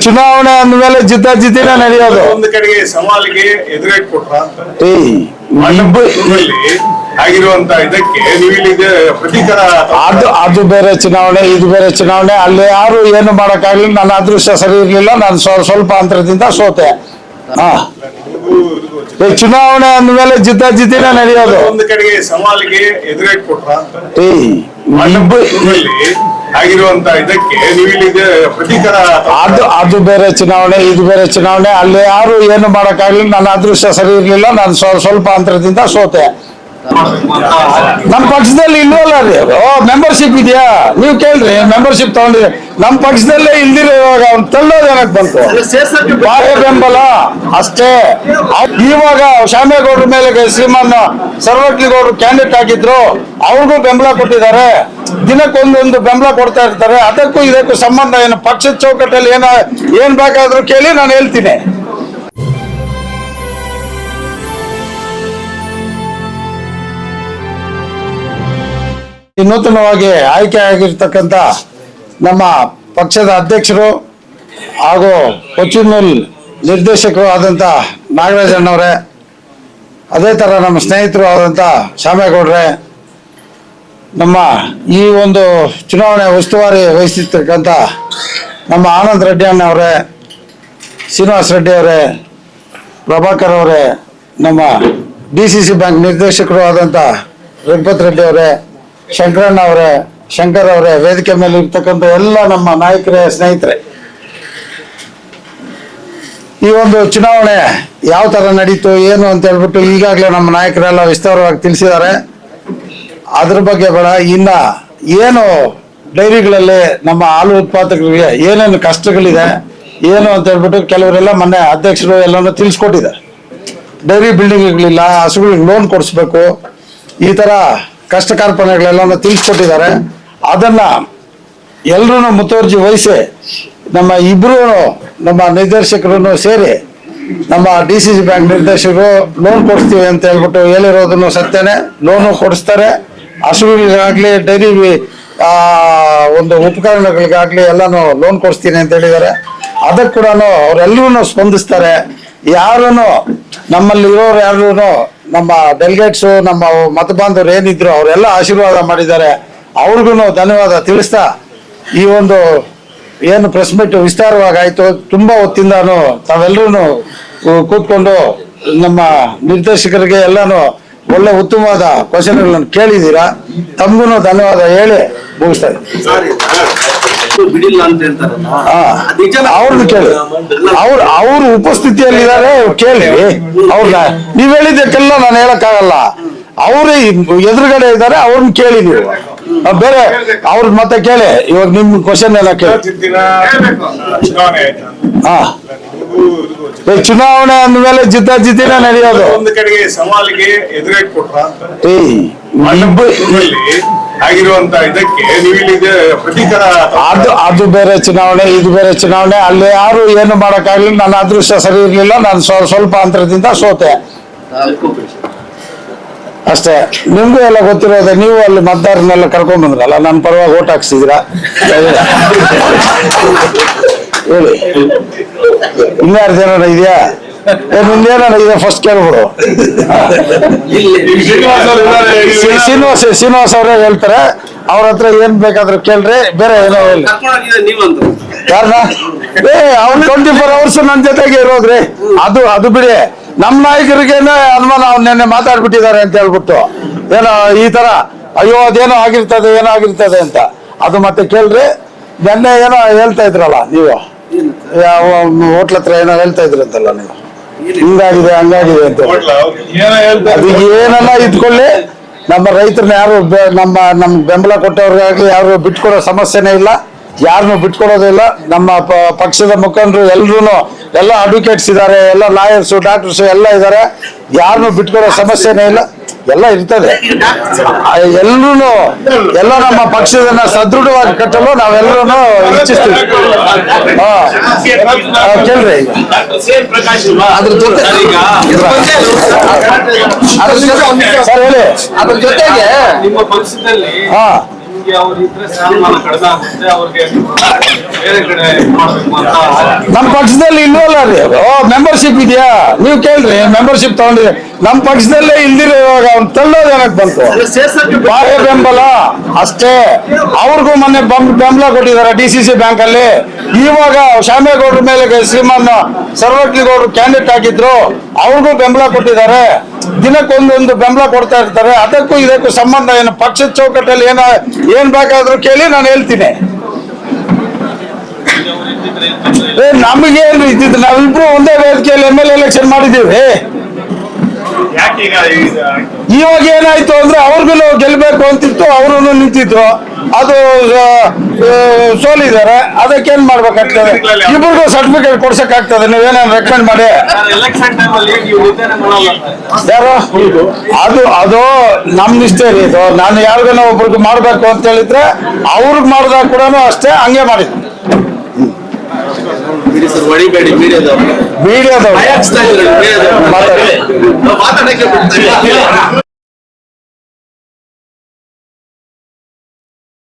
ಚುನಾವಣೆ ಅಂದ್ಮೇಲೆ ಜಿದ್ದಾಜಿದ್ದಿನ ನಡೆಯೋದು. ಒಂದು ಕಡೆಗೆ ಸವಾಲಿಗೆ ಎದುರಾಗಿ ಕೊಟ್ರ. ಆಗಿರುವಂತ ಇದಕ್ಕೆ ಇದು ಅದು ಅದು ಬೇರೆ ಚುನಾವಣೆ ಇದು ಬೇರೆ ಚುನಾವಣೆ. ಅಲ್ಲಿ ಯಾರು ಏನು ಮಾಡಕ್ಕಾಗ್ಲಿಲ್ಲ ನನ್ನ ಅದೃಷ್ಟ ಸರಿ ಇರ್ಲಿಲ್ಲ. ನಾನು ಸ್ವ- ಸ್ವಲ್ಪ ಅಂತರದಿಂದ ಸೋತೆ. ಹಾ ಚುನಾವಣೆ ಅಂದ್ಮೇಲೆ ಜಿದ್ದಾಜಿದ್ದಿನ ನಡೆಯೋದು. ಒಂದು ಕಡೆಗೆ ಸವಾಲಿಗೆ ಎದುರೇಟ್ ಕೊಟ್ರ. ಆಗಿರುವಂತ ಇದಕ್ಕೆ ನೀವು ಇಲ್ಲಿ ಅದು ಅದು ಬೇರೆ ಚುನಾವಣೆ, ಇದು ಬೇರೆ ಚುನಾವಣೆ. ಅಲ್ಲಿ ಯಾರು ಏನು ಮಾಡಕ್ಕಾಗ್ಲಿಲ್ಲ, ನನ್ನ ಅದೃಷ್ಟ ಸರಿ ಇರಲಿಲ್ಲ, ನಾನು ಸ್ವ- ಸ್ವಲ್ಪ ಅಂತರದಿಂದ ಸೋತೆ. ನಮ್ಮ ಪಕ್ಷದಲ್ಲಿ ಇಲ್ವಲ್ಲ ರೀ? ಓ ಮೆಂಬರ್ಶಿಪ್ ಇದೆಯಾ? ನೀವು ಕೇಳ್ರಿ ಮೆಂಬರ್ಶಿಪ್ ತಗೊಂಡ್ರಿ ನಮ್ಮ ಪಕ್ಷದಲ್ಲೇ ಇಲ್ದಿರೋ ಇವಾಗ ಅವ್ನು ತಳ್ಳೋದು ಏನಕ್ಕೆ ಬಂತು? ಬಾಹ್ಯ ಬೆಂಬಲ? ಅಷ್ಟೇ. ಇವಾಗ ಶಾಮೇಗೌಡ್ರ ಮೇಲೆ ಶ್ರೀಮಾನ್ ಸರ್ವಜ್ಞಗೌಡರು ಕ್ಯಾಂಡಿಡೇಟ್ ಆಗಿದ್ರು, ಅವ್ರಿಗೂ ಬೆಂಬಲ ಕೊಟ್ಟಿದ್ದಾರೆ. ದಿನಕ್ಕೊಂದೊಂದು ಬೆಂಬಲ ಕೊಡ್ತಾ ಇರ್ತಾರೆ, ಅದಕ್ಕೂ ಇದಕ್ಕೂ ಸಂಬಂಧ ಏನು? ಪಕ್ಷದ ಚೌಕಟ್ಟಲ್ಲಿ ಏನ ಏನ್ ಬೇಕಾದ್ರೂ ಕೇಳಿ ನಾನು ಹೇಳ್ತೀನಿ. ನೂತನವಾಗಿ ಆಯ್ಕೆ ಆಗಿರ್ತಕ್ಕಂಥ ನಮ್ಮ ಪಕ್ಷದ ಅಧ್ಯಕ್ಷರು ಹಾಗೂ ಕೊಚ್ಚಿನೂಲ್ ನಿರ್ದೇಶಕರು ಆದಂಥ ನಾಗರಾಜಣ್ಣವರೇ ಅದೇ ಥರ ನಮ್ಮ ಸ್ನೇಹಿತರು ಆದಂಥ ಶ್ಯಾಮೇಗೌಡ್ರೆ ನಮ್ಮ ಈ ಒಂದು ಚುನಾವಣೆ ಉಸ್ತುವಾರಿ ವಹಿಸಿರ್ತಕ್ಕಂಥ ನಮ್ಮ ಆನಂದ್ ರೆಡ್ಡಿ ಅಣ್ಣವರೇ, ಶ್ರೀನಿವಾಸ್ ರೆಡ್ಡಿ ಅವರೇ, ಪ್ರಭಾಕರ್ ಅವರೇ, ನಮ್ಮ ಡಿ ಸಿ ಸಿ ಬ್ಯಾಂಕ್ ನಿರ್ದೇಶಕರು ಆದಂಥ ರಘುಪತ್ ರೆಡ್ಡಿ ಅವರೇ, ಶಂಕರಣ್ಣ ಅವರೇ, ಶಂಕರ್ ಅವರೇ, ವೇದಿಕೆ ಮೇಲೆ ಇರ್ತಕ್ಕಂಥ ಎಲ್ಲ ನಮ್ಮ ನಾಯಕರೇ, ಸ್ನೇಹಿತರೆ. ಈ ಒಂದು ಚುನಾವಣೆ ಯಾವ ತರ ನಡೀತು, ಏನು ಅಂತ ಹೇಳ್ಬಿಟ್ಟು ಈಗಾಗಲೇ ನಮ್ಮ ನಾಯಕರೆಲ್ಲ ವಿಸ್ತಾರವಾಗಿ ತಿಳಿಸಿದ್ದಾರೆ. ಅದ್ರ ಬಗ್ಗೆ ಬೇಡ. ಇನ್ನ ಏನು ಡೈರಿಗಳಲ್ಲಿ ನಮ್ಮ ಹಾಲು ಉತ್ಪಾದಕರಿಗೆ ಏನೇನು ಕಷ್ಟಗಳಿದೆ, ಏನು ಅಂತ ಹೇಳ್ಬಿಟ್ಟು ಕೆಲವರೆಲ್ಲ ಮೊನ್ನೆ ಅಧ್ಯಕ್ಷರು ಎಲ್ಲನೂ ತಿಳಿಸ್ಕೊಟ್ಟಿದ್ದಾರೆ. ಡೈರಿ ಬಿಲ್ಡಿಂಗ್ಗಳಿಲ್ಲ, ಹಸುಗಳಿಗೆ ಲೋನ್ ಕೊಡಿಸ್ಬೇಕು, ಈ ತರ ಕಷ್ಟ ಕಾರ್ಪಣೆಗಳೆಲ್ಲನೂ ತಿಳಿಸ್ಕೊಟ್ಟಿದ್ದಾರೆ. ಅದನ್ನ ಎಲ್ರೂ ಮುತುವರ್ಜಿ ವಹಿಸಿ ನಮ್ಮ ಇಬ್ರು ನಮ್ಮ ನಿರ್ದೇಶಕರು ಸೇರಿ ನಮ್ಮ ಡಿ ಸಿ ಸಿ ಬ್ಯಾಂಕ್ ನಿರ್ದೇಶಕರು ಲೋನ್ ಕೊಡಿಸ್ತೀವಿ ಅಂತ ಹೇಳ್ಬಿಟ್ಟು ಹೇಳಿರೋದನ್ನು ಸತ್ಯನೇ ಲೋನು ಕೊಡಿಸ್ತಾರೆ. ಹಸುಗಳಿಗಾಗ್ಲಿ ಡೈರಿ ಒಂದು ಉಪಕರಣಗಳಿಗಾಗ್ಲಿ ಎಲ್ಲಾನು ಲೋನ್ ಕೊಡಿಸ್ತೀನಿ ಅಂತ ಹೇಳಿದ್ದಾರೆ. ಅದಕ್ಕೆ ಕೂಡ ಅವರೆಲ್ಲರೂ ಸ್ಪಂದಿಸ್ತಾರೆ. ಯಾರೂ ನಮ್ಮಲ್ಲಿ ಇರೋರು ಯಾರು ನಮ್ಮ ಡೆಲಿಗೇಟ್ಸು ನಮ್ಮ ಮತ ಬಾಂಧವರು ಏನಿದ್ರು ಅವರೆಲ್ಲ ಆಶೀರ್ವಾದ ಮಾಡಿದ್ದಾರೆ. ಅವ್ರಿಗೂ ಧನ್ಯವಾದ ತಿಳಿಸ್ತಾ ಈ ಒಂದು ಏನು ಪ್ರೆಸ್ ಮೀಟ್ ವಿಸ್ತಾರವಾಗಿ ತುಂಬ ತುಂಬಾ ಹೊತ್ತಿಂದಾನು ತಾವೆಲ್ಲರೂ ಕೂತ್ಕೊಂಡು ನಮ್ಮ ನಿರ್ದೇಶಕರಿಗೆ ಎಲ್ಲಾನು ಒಳ್ಳೆ ಉತ್ತಮವಾದ ಕ್ವಶನ್ಗಳನ್ನು ಕೇಳಿದ್ದೀರಾ? ತಮಗೂ ಧನ್ಯವಾದ ಹೇಳಿ ಮುಗಿಸ್ತಾ ಇದ್ದೀನಿ. ಬಿಡಿಲ್ಲ ಅಂತ ಹೇಳ್ತಾರಲ್ಲ. ಹಾ. ಅವ್ರನ್ನ ಕೇಳಿ. ಅವ್ರ ಅವ್ರ ಉಪಸ್ಥಿತಿಯಲ್ಲಿದ್ದಾರೆ ಕೇಳಿ. ಅವ್ರನ್ನ ನೀವ್ ಹೇಳಿದ್ದಕ್ಕೆಲ್ಲ ನಾನು ಹೇಳಕ್ಕಾಗಲ್ಲ. ಅವ್ರೇ ಎದುರುಗಡೆ ಇದ್ದಾರೆ ಅವ್ರನ್ನ ಕೇಳಿ ನೀವು. ಆ, ಬೇರೆ ಅವ್ರ ಮತ್ತೆ ಕೇಳಿ. ಇವಾಗ ನಿಮ್ ಕ್ವಶನ್ ಎಲ್ಲ ಕೇಳಿ. ಹಾ. ಚುನಾವಣೆ ಅಂದ್ಮೇಲೆ ಜಿದ್ದಾಜಿದ್ದಿನ ನಡೆಯೋದು. ಒಂದು ಕಡೆಗೆ ಸವಾಲಿಗೆ ಎದುರೇಟ್ ಕೊಟ್ರ ಆಗಿರುವಂತ ಇದಕ್ಕೆ ಪ್ರತೀಕಾರ ಅದು ಅದು ಬೇರೆ ಚುನಾವಣೆ ಇದು ಬೇರೆ ಚುನಾವಣೆ. ಅಲ್ಲಿ ಯಾರು ಏನು ಮಾಡಕ್ಕಾಗ್ಲಿಲ್ಲ ನನ್ನ ಅದೃಷ್ಟ ಸರಿ ಇರ್ಲಿಲ್ಲ ನಾನು ಸ್ವ- ಸ್ವಲ್ಪ ಅಂತರದಿಂದ ಸೋತೆ. ಅಷ್ಟೇ. ನಿಮ್ಗೂ ಎಲ್ಲ ಗೊತ್ತಿರೋದೆ ನೀವು ಅಲ್ಲಿ ಮತದಾರನೆಲ್ಲ ಕರ್ಕೊಂಡ್ ಬಂದ್ರಲ್ಲ ನನ್ನ ಪರವಾಗಿ ಓಟ್ ಹಾಕ್ಸಿದ್ರ? ಹೇಳಿ. ಇನ್ಯಾರು ಜನ ಇದೆಯಾ? ನಿಂದೇನ ಇದೆ ಫಸ್ಟ್ ಕೇಳ್ಬಿಡು. ಶ್ರೀನಿವಾಸ್ ಶ್ರೀನಿವಾಸ್ ಅವರೇ ಹೇಳ್ತಾರೆ. ಅವ್ರ ಹತ್ರ ಏನ್ ಬೇಕಾದ್ರೂ ಕೇಳ್ರಿ, ಬೇರೆ ಏನೋ ಹೇಳಿ. ಯಾರನ್ನ ಏ ಟ್ವೆಂಟಿ ಫೋರ್ ಅವರ್ಸ್ ನನ್ನ ಜೊತೆಗೆ ಇರೋದ್ರಿ. ಅದು ಅದು ಬಿಡಿ. ನಮ್ಮ ನಾಯಕರಿಗೇನೆ ಅನುಮಾನ ಅವ್ನು ನಿನ್ನೆ ಮಾತಾಡ್ಬಿಟ್ಟಿದ್ದಾರೆ ಅಂತ ಹೇಳ್ಬಿಟ್ಟು. ಏನೋ ಈ ತರ, ಅಯ್ಯೋ, ಅದೇನೋ ಆಗಿರ್ತದೆ, ಏನೋ ಆಗಿರ್ತದೆ ಅಂತ. ಅದು ಮತ್ತೆ ಕೇಳ್ರಿ. ನೆನ್ನೆ ಏನೋ ಹೇಳ್ತಾ ಇದ್ರಲ್ಲ ನೀವು. ಯಾವ ಹೋಟ್ಲ ಹತ್ರ ಏನೋ ಹೇಳ್ತಾ ಇದ್ರಂತಲ್ಲ ನೀವು? ಹಿಂಗಾಗಿದೆ ಹಂಗಾಗಿದೆ ಅಂತ ಅದು ಏನನ್ನ ಇದ್ಕೊಳ್ಳಿ ನಮ್ಮ ರೈತರನ್ನ ಯಾರು ನಮ್ಮ ನಮ್ ಬೆಂಬಲ ಕೊಟ್ಟವ್ರಿಗಾಗಲಿ ಯಾರು ಬಿಟ್ಕೊಡೋ ಸಮಸ್ಯೆನೇ ಇಲ್ಲ ಯಾರನ್ನು ಬಿಟ್ಕೊಡೋದಿಲ್ಲ ನಮ್ಮ ಪಕ್ಷದ ಮುಖಂಡರು ಎಲ್ರು ಎಲ್ಲ ಅಡ್ವೊಕೇಟ್ಸ್ ಇದ್ದಾರೆ ಎಲ್ಲ ಲಾಯರ್ಸ್ ಡಾಕ್ಟರ್ಸ್ ಎಲ್ಲ ಇದ್ದಾರೆ ಯಾರನ್ನು ಬಿಟ್ಕೊಡೋ ಸಮಸ್ಯೆನೇ ಇಲ್ಲ. ಎಲ್ಲ ಇರ್ತದೆ. ಎಲ್ಲರೂ ಎಲ್ಲ ನಮ್ಮ ಪಕ್ಷದನ್ನ ಸದೃಢವಾಗಿ ಕಟ್ಟಲು ನಾವೆಲ್ಲರೂ ಇಚ್ಛಿಸ್ತೀವಿ. ಕೇಳ್ರಿ. ಅದ್ರ ಜೊತೆ ಅದ್ರ ಜೊತೆ ಸರ್ ಹೇಳಿ. ಅದ್ರ ಜೊತೆಗೆ ನಿಮ್ಮ ಪಕ್ಷದಲ್ಲಿ ಹಾ. ನಿಮ್ಗೆ ಅವ್ರ ಇದ್ರೆ ಸ್ಥಾನಮಾನ ಕಡಿಮೆ ಆಗುತ್ತೆ ಅವ್ರಿಗೆ ಬೇರೆ ಕಡೆ ಇದ್ ಮಾಡ್ಬೇಕು ಅಂತ ನಮ್ಮ ಪಕ್ಷದಲ್ಲಿ ಇಲ್ವಲ್ಲ ರೀ? ಓ ಮೆಂಬರ್ಶಿಪ್ ಇದೆಯಾ? ನೀವು ಕೇಳ್ರಿ ಮೆಂಬರ್ಶಿಪ್ ತಗೊಂಡಿರಿ. ನಮ್ಮ ಪಕ್ಷದಲ್ಲೇ ಇಲ್ದಿರೋ ಇವಾಗ ಅವ್ನು ತಳ್ಳೋದು ಏನಕ್ಕೆ ಬಂತು? ಬಾಹ್ಯ ಬೆಂಬಲ? ಅಷ್ಟೇ. ಅವ್ರಿಗೂ ಮೊನ್ನೆ ಬೆಂಬಲ ಕೊಟ್ಟಿದ್ದಾರೆ ಡಿ ಸಿ ಸಿ ಬ್ಯಾಂಕ್ ಅಲ್ಲಿ ಇವಾಗ ಶಾಮೇಗೌಡ್ರ ಮೇಲೆ ಶ್ರೀಮಾನ್ ಸರ್ವಜ್ಞಗೌಡರು ಕ್ಯಾಂಡಿಡೇಟ್ ಆಗಿದ್ರು ಅವ್ರಿಗೂ ಬೆಂಬಲ ಕೊಟ್ಟಿದ್ದಾರೆ. ದಿನಕ್ಕೊಂದೊಂದು ಬೆಂಬಲ ಕೊಡ್ತಾ ಇರ್ತಾರೆ. ಅದಕ್ಕೂ ಇದಕ್ಕೂ ಸಂಬಂಧ ಏನು? ಪಕ್ಷದ ಚೌಕಟ್ಟಲ್ಲಿ ಏನ ಏನ್ ಬೇಕಾದ್ರೂ ಕೇಳಿ ನಾನು ಹೇಳ್ತೀನಿ. ನಮಗೇನು ಇದ್ದಿದ್ದು? ನಾವಿಬ್ರು ಒಂದೇ ವೇದಿಕೆಯಲ್ಲಿ ಎಂ ಎಲ್ ಎಲೆಕ್ಷನ್ ಮಾಡಿದ್ದೀವಿ. ಇವಾಗ ಏನಾಯ್ತು ಅಂದ್ರೆ ಅವ್ರಿಗೂ ಗೆಲ್ಬೇಕು ಅಂತಿತ್ತು ಅವರು ನಿಂತಿದ್ರು. ಅದು ಸೋಲಿದ್ದಾರೆ ಅದಕ್ಕೆ ಏನ್ ಅದಕ್ಕೇನ್ ಮಾಡ್ಬೇಕಾಗ್ತದೆ? ಇಬ್ರಿಗೂ ಸರ್ಟಿಫಿಕೇಟ್ ಕೊಡ್ಸಕ್ಕಾಗ್ತದೆ. ನೀವೇನಾದ್ರು ರೆಕಮೆಂಡ್ ಮಾಡಿ. ಯಾರು? ಅದು ಅದು ನಮ್ ನಿಷ್ಠೆ ರೀ ಇದು. ನಾನು ಯಾರಿಗೂ ಒಬ್ರಿಗೆ ಮಾಡ್ಬೇಕು ಅಂತ ಹೇಳಿದ್ರೆ ಅವ್ರಿಗೆ ಮಾಡಿದಾಗ ಕೂಡ ಅಷ್ಟೇ ಹಂಗೆ ಮಾಡಿದ್ವಿ ಹೊಡಿಬೇಡಿ ಮೀಡಿಯಾದವ್ರು ಮೀಡಿಯಾದವ್ರು ಭಯ ಹಚ್ತಾ ಇದ್ರು ಮೀಡಿಯಾದವ್ರು ಮಾತಾಡಿ. ಮಾತಾಡಕ್ಕೆ ಬಿಡ್ತಾ ಇಲ್ಲ.